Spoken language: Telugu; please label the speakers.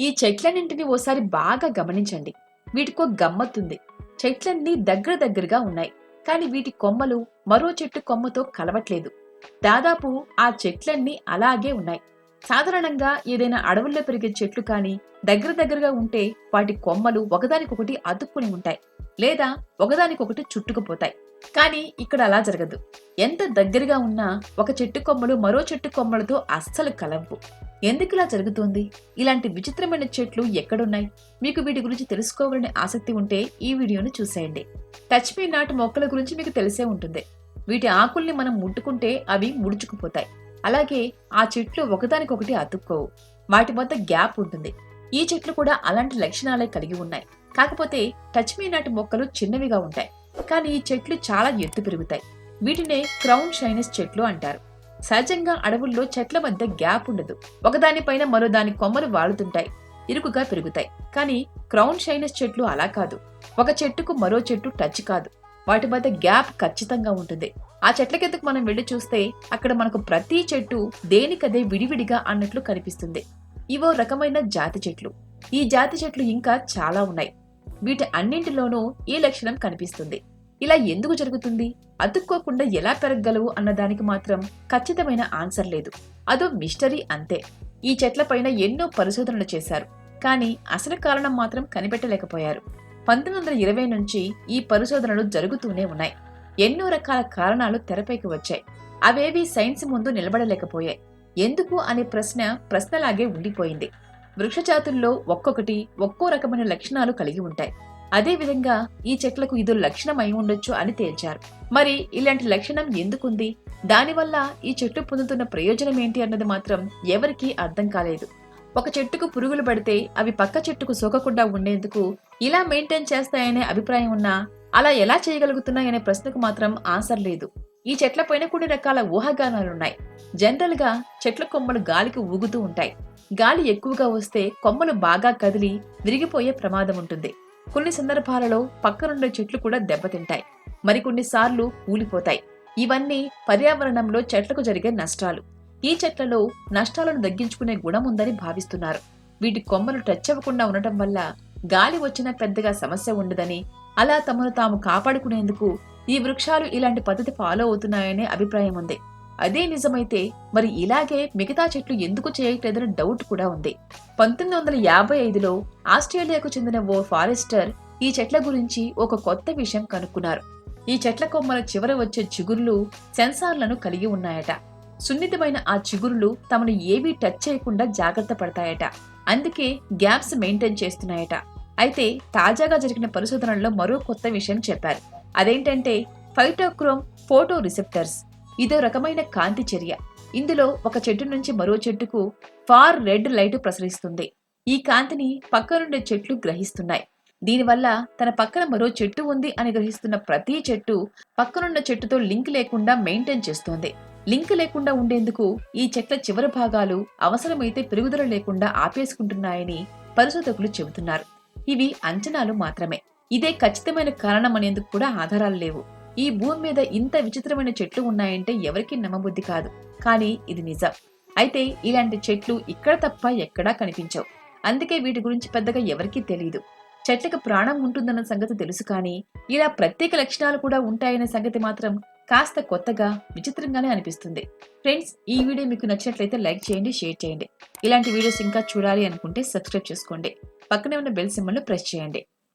Speaker 1: ఈ చెట్లన్నింటినీ ఓసారి బాగా గమనించండి. వీటికో గమ్మత్తుంది. చెట్లన్నీ దగ్గర దగ్గరగా ఉన్నాయి. కానీ వీటి కొమ్మలు మరో చెట్టు కొమ్మతో కలవట్లేదు. దాదాపు ఆ చెట్లన్నీ అలాగే ఉన్నాయి. సాధారణంగా ఏదైనా అడవుల్లో పెరిగే చెట్లు కానీ దగ్గర దగ్గరగా ఉంటే వాటి కొమ్మలు ఒకదానికొకటి అతుక్కుని ఉంటాయి. లేదా ఒకదానికొకటి చుట్టుకుపోతాయి. కానీ ఇక్కడ అలా జరగదు. ఎంత దగ్గరగా ఉన్నా ఒక చెట్టు కొమ్మలు మరో చెట్టు కొమ్మలతో అస్సలు కలవు ఎందుకు ఇలా జరుగుతోంది? ఇలాంటి విచిత్రమైన చెట్లు ఎక్కడున్నాయి? మీకు వీటి గురించి తెలుసుకోవాలనే ఆసక్తి ఉంటే ఈ వీడియోను చూసేయండి. టచ్ మీ నాటు మొక్కల గురించి మీకు తెలిసే ఉంటుంది. వీటి ఆకుల్ని మనం ముట్టుకుంటే అవి ముడుచుకుపోతాయి. అలాగే ఆ చెట్లు ఒకదానికొకటి అతుక్కోవు. వాటి మధ్య గ్యాప్ ఉంటుంది. ఈ చెట్లు కూడా అలాంటి లక్షణాలే కలిగి ఉన్నాయి. కాకపోతే టచ్ మీ నాటి మొక్కలు చిన్నవిగా ఉంటాయి. కానీ ఈ చెట్లు చాలా ఎత్తు పెరుగుతాయి. వీటినే క్రౌన్ షైనస్ చెట్లు అంటారు. సహజంగా అడవుల్లో చెట్ల మధ్య గ్యాప్ ఉండదు. ఒకదానిపైన మరో దాని కొమ్మలు వాలుతుంటాయి. ఇరుకుగా పెరుగుతాయి. కానీ క్రౌన్ షైనస్ చెట్లు అలా కాదు. ఒక చెట్టుకు మరో చెట్టు టచ్ కాదు. వాటి మధ్య గ్యాప్ ఖచ్చితంగా ఉంటుంది. ఆ చెట్ల కిందకు మనం వెళ్ళి చూస్తే అక్కడ మనకు ప్రతి చెట్టు దేనికదే విడివిడిగా అన్నట్లు కనిపిస్తుంది. ఇవో రకమైన జాతి చెట్లు. ఈ జాతి చెట్లు ఇంకా చాలా ఉన్నాయి. వీటి అన్నింటిలోనూ ఈ లక్షణం కనిపిస్తుంది. ఇలా ఎందుకు జరుగుతుంది? అతుక్కోకుండా ఎలా పెరగగలవు అన్నదానికి మాత్రం ఖచ్చితమైన ఆన్సర్ లేదు. అదో మిస్టరీ అంతే. ఈ చెట్లపైన ఎన్నో పరిశోధనలు చేశారు. కానీ అసలు కారణం మాత్రం కనిపెట్టలేకపోయారు. పంతొమ్మిది వందల ఇరవై నుంచి ఈ పరిశోధనలు జరుగుతూనే ఉన్నాయి. ఎన్నో రకాల కారణాలు తెరపైకి వచ్చాయి. అవేవి సైన్స్ ముందు నిలబడలేకపోయాయి. ఎందుకు అనే ప్రశ్న ప్రశ్నలాగే ఉండిపోయింది. వృక్షజాతుల్లో ఒక్కొక్కటి ఒక్కో రకమైన లక్షణాలు కలిగి ఉంటాయి. అదే విధంగా ఈ చెట్లకు ఇదో లక్షణం అయి ఉండొచ్చు అని తేల్చారు. మరి ఇలాంటి లక్షణం ఎందుకుంది? దానివల్ల ఈ చెట్టు పొందుతున్న ప్రయోజనం ఏంటి అన్నది మాత్రం ఎవరికీ అర్థం కాలేదు. ఒక చెట్టుకు పురుగులు పడితే అవి పక్క చెట్టుకు సోకకుండా ఉండేందుకు ఇలా మెయింటైన్ చేస్తాయనే అభిప్రాయం ఉన్నా అలా ఎలా చేయగలుగుతున్నాయనే ప్రశ్నకు మాత్రం ఆన్సర్ లేదు. ఈ చెట్లపైన కొన్ని రకాల ఊహాగానాలున్నాయి. జనరల్గా చెట్ల కొమ్మలు గాలికి ఊగుతూ ఉంటాయి. గాలి ఎక్కువగా వస్తే కొమ్మలు బాగా కదిలి విరిగిపోయే ప్రమాదం ఉంటుంది. కొన్ని సందర్భాలలో పక్కనుండే చెట్లు కూడా దెబ్బతింటాయి. మరికొన్ని సార్లు కూలిపోతాయి ఇవన్నీ పర్యావరణంలో చెట్లకు జరిగే నష్టాలు. ఈ చెట్లలో నష్టాలను తగ్గించుకునే గుణం ఉందని భావిస్తున్నారు. వీటి కొమ్మలు టచ్ అవ్వకుండా ఉండటం వల్ల గాలి వచ్చినా పెద్దగా సమస్య ఉండదని అలా తమను తాము కాపాడుకునేందుకు ఈ వృక్షాలు ఇలాంటి పద్ధతి ఫాలో అవుతున్నాయనే అభిప్రాయం ఉంది. అదే నిజమైతే మరి ఇలాగే మిగతా చెట్లు ఎందుకు చేయట్లేదని డౌట్ కూడా ఉంది. పంతొమ్మిది వందల యాభై ఐదులో ఆస్ట్రేలియాకు చెందిన ఓ ఫారెస్టర్ ఈ చెట్ల గురించి ఒక కొత్త విషయం కనుక్కున్నారు. ఈ చెట్ల కొమ్మల చివర వచ్చే చిగురులు సెన్సార్లను కలిగి ఉన్నాయట. సున్నితమైన ఆ చిగురులు తమను ఏవీ టచ్ చేయకుండా జాగ్రత్త పడతాయట. అందుకే గ్యాప్స్ మెయింటైన్ చేస్తున్నాయట. అయితే తాజాగా జరిగిన పరిశోధనల్లో మరో కొత్త విషయం చెప్పారు. అదేంటంటే ఫైటోక్రోమ్ ఫోటో రిసెప్టర్స్ ఇదో రకమైన కాంతి చర్య. ఇందులో ఒక చెట్టు నుంచి మరో చెట్టుకు ఫార్ రెడ్ లైట్ ప్రసరిస్తుంది. ఈ కాంతిని పక్కనుండే చెట్లు గ్రహిస్తున్నాయి. దీనివల్ల తన పక్కన మరో చెట్టు ఉంది అని గ్రహిస్తున్న ప్రతి చెట్టు పక్కనున్న చెట్టుతో లింక్ లేకుండా మెయింటైన్ చేస్తోంది. లింక్ లేకుండా ఉండేందుకు ఈ చెట్ల చివరి భాగాలు అవసరమైతే పెరుగుదల లేకుండా ఆపేసుకుంటున్నాయని పరిశోధకులు చెబుతున్నారు. ఇవి అంచనాలు మాత్రమే. ఇదే ఖచ్చితమైన కారణం అనేందుకు కూడా ఆధారాలు లేవు. ఈ భూమి మీద ఇంత విచిత్రమైన చెట్లు ఉన్నాయంటే ఎవరికీ నమ్మబుద్ధి కాదు. కానీ ఇది నిజం. అయితే ఇలాంటి చెట్లు ఇక్కడ తప్ప ఎక్కడా కనిపించవు. అందుకే వీటి గురించి పెద్దగా ఎవరికీ తెలియదు చెట్లకు ప్రాణం ఉంటుందన్న సంగతి తెలుసు కానీ ఇలా ప్రత్యేక లక్షణాలు కూడా ఉంటాయనే సంగతి మాత్రం కాస్త కొత్తగా విచిత్రంగానే అనిపిస్తుంది. ఫ్రెండ్స్ ఈ వీడియో మీకు నచ్చినట్లయితే లైక్ చేయండి షేర్ చేయండి. ఇలాంటి వీడియోస్ ఇంకా చూడాలి అనుకుంటే సబ్స్క్రైబ్ చేసుకోండి. పక్కనే ఉన్న బెల్ సింబల్ను ప్రెస్ చేయండి.